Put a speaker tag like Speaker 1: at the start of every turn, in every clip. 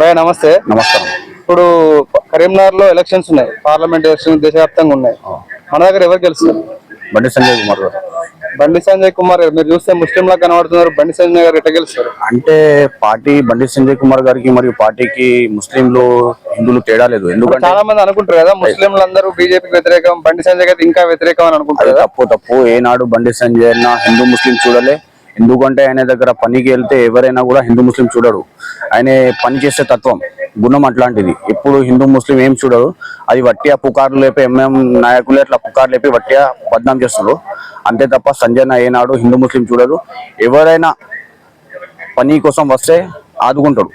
Speaker 1: భయ నమస్తే.
Speaker 2: నమస్కారం.
Speaker 1: ఇప్పుడు కరీంనగర్లో ఎలక్షన్స్ ఉన్నాయి. పార్లమెంట్ ఎలక్షన్ దేశవ్యాప్తంగా ఉన్నాయి. మన దగ్గర ఎవరు గెలుస్తారు?
Speaker 2: బండి సంజయ్ కుమార్ గారు.
Speaker 1: బండి సంజయ్ కుమార్ గారు. మీరు చూస్తే ముస్లింలా కనబడుతున్నారు. బండి సంజయ్ గారు ఎట్లా గెలుస్తారు?
Speaker 2: అంటే పార్టీ బండి సంజయ్ కుమార్ గారికి మరియు పార్టీకి ముస్లింలు హిందువులు తేడా లేదు. ఎందుకంటే
Speaker 1: చాలా మంది అనుకుంటారు కదా ముస్లింలు అందరూ బీజేపీకి వ్యతిరేకం బండి సంజయ్ గారు ఇంకా వ్యతిరేకం అని అనుకుంటారు
Speaker 2: తప్పు తప్పు. ఏనాడు బండి సంజయ్ అన్న హిందూ ముస్లిం చూడలే. ఎందుకంటే ఆయన దగ్గర పనికి వెళ్తే ఎవరైనా కూడా హిందూ ముస్లిం చూడరు ఆయన పని చేసే తత్వం గుణం అట్లాంటిది. ఇప్పుడు హిందూ ముస్లిం ఏం చూడరు అది వట్టిగా పుకార్లు లేపి ఎంఎం నాయకులు అట్లా పుకార్లు లేపి వట్టిగా బద్నాం చేస్తున్నారు అంతే తప్ప సంజయ్ ఏనాడు హిందూ ముస్లిం చూడరు ఎవరైనా పని కోసం వస్తే ఆదుకుంటాడు.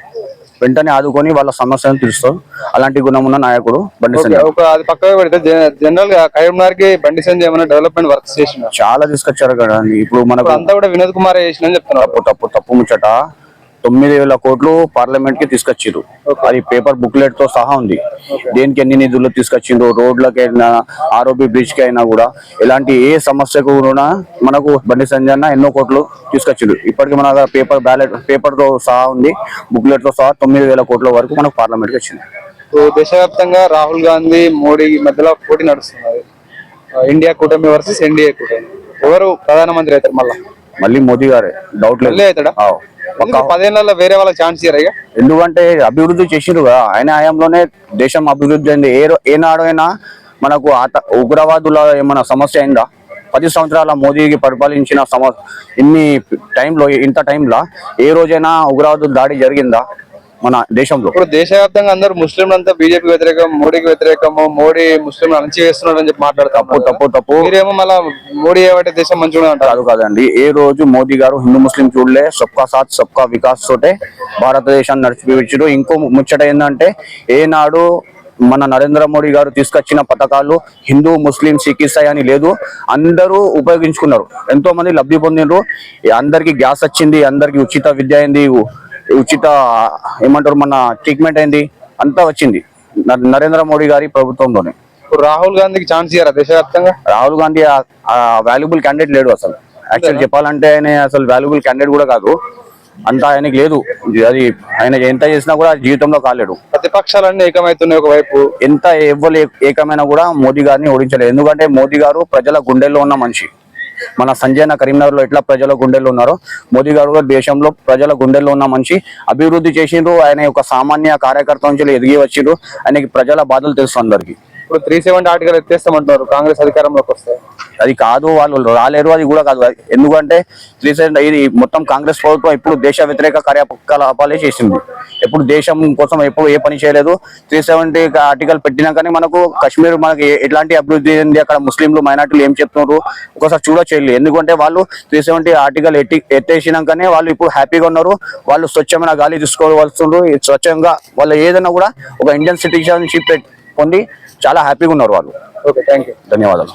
Speaker 2: వెంటనే ఆదుకొని వాళ్ళ సమస్యను తీరుస్తాడు అలాంటి గుణం ఉన్న నాయకుడు బండి సంజయ్.
Speaker 1: ఒక అది పక్కన పెడితే జనరల్గా కరీంనగర్కి బండి సంజయ్ ఏమైనా డెవలప్మెంట్ వర్క్స్ చేసిన
Speaker 2: చాలా తీసుకొచ్చారు కదా ఇప్పుడు మనకు
Speaker 1: అంతా కూడా వినోద్ కుమార్ చేసిన చెప్తున్నారు.
Speaker 2: తప్పు తప్పు తప్పు ముచ్చట? తొమ్మిది వేల కోట్లు పార్లమెంట్కి తీసుకొచ్చిర్రు అది పేపర్ బుక్లెట్తో సహా ఉంది. దేనికి ఎన్ని నిధులు తీసుకొచ్చిండ్రు రోడ్లకైనా ఆరోపి బ్రిడ్జ్కి అయినా కూడా. ఇలాంటి ఏ సమస్యకు కూడా మనకు బండి సంజయ్ అన్న ఎన్నో కోట్లు తీసుకొచ్చిండ్రు ఇప్పటికి మన పేపర్ బ్యాలెట్ పేపర్తో సహా ఉంది. బుక్లెట్తో సహా తొమ్మిది వేల కోట్ల వరకు మనకు పార్లమెంట్కి వచ్చింది
Speaker 1: దేశవ్యాప్తంగా రాహుల్ గాంధీ మోడీ మధ్యలో పోటీ నడుస్తున్నది ఆ, ఇండియా కూటమి వర్సెస్ ఎన్డీఏ కూటమి. ఎవరు ప్రధానమంత్రి అవుతారు మళ్ళా?
Speaker 2: మళ్ళీ మోదీ గారే డౌట్ లేదు.
Speaker 1: పదేళ్ళలో వేరే వాళ్ళకి ఛాన్స్ ఇక?
Speaker 2: ఎందుకంటే అభివృద్ధి చేసిండ్రు కదా ఆయన హయాంలోనే దేశం అభివృద్ధి అయింది. ఏ ఏనాడైనా మనకు ఆత ఉగ్రవాదుల ఏమైనా సమస్య అయిందా? పది సంవత్సరాల మోదీకి పరిపాలించిన సమ ఇన్ని టైంలో ఇంత టైంలో ఏ రోజైనా ఉగ్రవాదుల దాడి జరిగిందా? మన దేశంలో.
Speaker 1: ఇప్పుడు దేశవ్యాప్తంగా అందరూ ముస్లింలు అంతా బీజేపీ వ్యతిరేకం మోడీకి వ్యతిరేకము మోడీ ముస్లింలు అణచి వేస్తున్నాడు అని చెప్పి
Speaker 2: తప్పు
Speaker 1: మాట్లాడతారు.
Speaker 2: తప్పు తప్పు
Speaker 1: మీరేమో మళ్ళా మోడీ ఏమంటే దేశం మంచిగా అంటారు.
Speaker 2: కాదు కాదండి. ఏ రోజు మోదీ గారు హిందూ ముస్లిం చూడలే సబ్కా సాత్ సబ్కా వికాస్ తోటే భారతదేశాన్ని నడిచిపించారు ఇంకో ముచ్చట ఏంటంటే ఏనాడు మన నరేంద్ర మోడీ గారు తీసుకొచ్చిన పథకాలు హిందూ ముస్లిం సిక్ ఇసాయి అని లేదు. అందరూ ఉపయోగించుకున్నారు. ఎంతో మంది లబ్ధి పొందినరు అందరికి గ్యాస్ వచ్చింది అందరికి ఉచిత విద్య అయింది. ఉచిత ఏమంటారు మన ట్రీట్మెంట్ అయింది అంతా వచ్చింది. నరేంద్ర మోడీ గారి ప్రభుత్వంలోనే.
Speaker 1: ఇప్పుడు రాహుల్ గాంధీకి ఛాన్స్ ఇయ్యారా దేశవ్యాప్తంగా?
Speaker 2: రాహుల్ గాంధీ వాల్యుబుల్ క్యాండిడేట్ లేడు అసలు. యాక్చువల్ చెప్పాలంటే ఆయన అసలు వాల్యుబుల్ క్యాండిడేట్ కూడా కాదు. అంత ఆయనకి లేదు. అది ఆయన ఎంత చేసినా కూడా జీవితంలో కాలేడు.
Speaker 1: ప్రతిపక్షాలన్నీ ఏకమవుతున్నాయి ఒకవైపు.
Speaker 2: ఎంత ఎవ్వరు ఏకమైనా కూడా మోదీ గారిని ఓడించలేదు. ఎందుకంటే మోదీ గారు ప్రజల గుండెల్లో ఉన్న మనిషి. మన సంజయ్ కరీంనగర్లో ఎట్లా ప్రజల గుండెల్లో ఉన్నారో మోదీ గారు కూడా దేశంలో ప్రజల గుండెల్లో ఉన్న మనిషి అభివృద్ధి చేసిండ్రు ఆయన ఒక సామాన్య కార్యకర్త నుంచి ఎదిగి వచ్చిండ్రు. ఆయనకి ప్రజల బాధలు తెలుసు అందరికీ.
Speaker 1: ఇప్పుడు త్రీ సెవెంటీ ఆర్టికల్ ఎత్తేస్తామంటున్నారు. కాంగ్రెస్ అధికారంలోకి వస్తే.
Speaker 2: అది కాదు వాళ్ళు రాలేరు అది కూడా కాదు. ఎందుకంటే రీసెంట్ ఇది మొత్తం కాంగ్రెస్ ప్రభుత్వం ఇప్పుడు దేశ వ్యతిరేక కార్యకలాపాలే చేసింది. ఎప్పుడు దేశం కోసం ఎప్పుడు ఏ పని చేయలేదు. త్రీ సెవెంటీ ఆర్టికల్ పెట్టినాకనే మనకు కాశ్మీర్ మనకి ఎట్లాంటి అభివృద్ధి ఉంది అక్కడ ముస్లింలు మైనార్టీలు ఏం చెప్తున్నారు ఒకసారి చూడొచ్చు ఎందుకంటే వాళ్ళు త్రీ సెవెంటీ ఆర్టికల్ ఎట్టి ఎత్తేసినాకనే వాళ్ళు ఇప్పుడు హ్యాపీగా ఉన్నారు. వాళ్ళు స్వచ్ఛమైన గాలి తీసుకోవాల్సి స్వచ్ఛంగా వాళ్ళు ఏదైనా కూడా ఒక ఇండియన్ సిటిజన్షిప్ పొంది చాలా హ్యాపీగా ఉన్నారు వాళ్ళు.
Speaker 1: ఓకే థ్యాంక్ యూ
Speaker 2: ధన్యవాదాలు.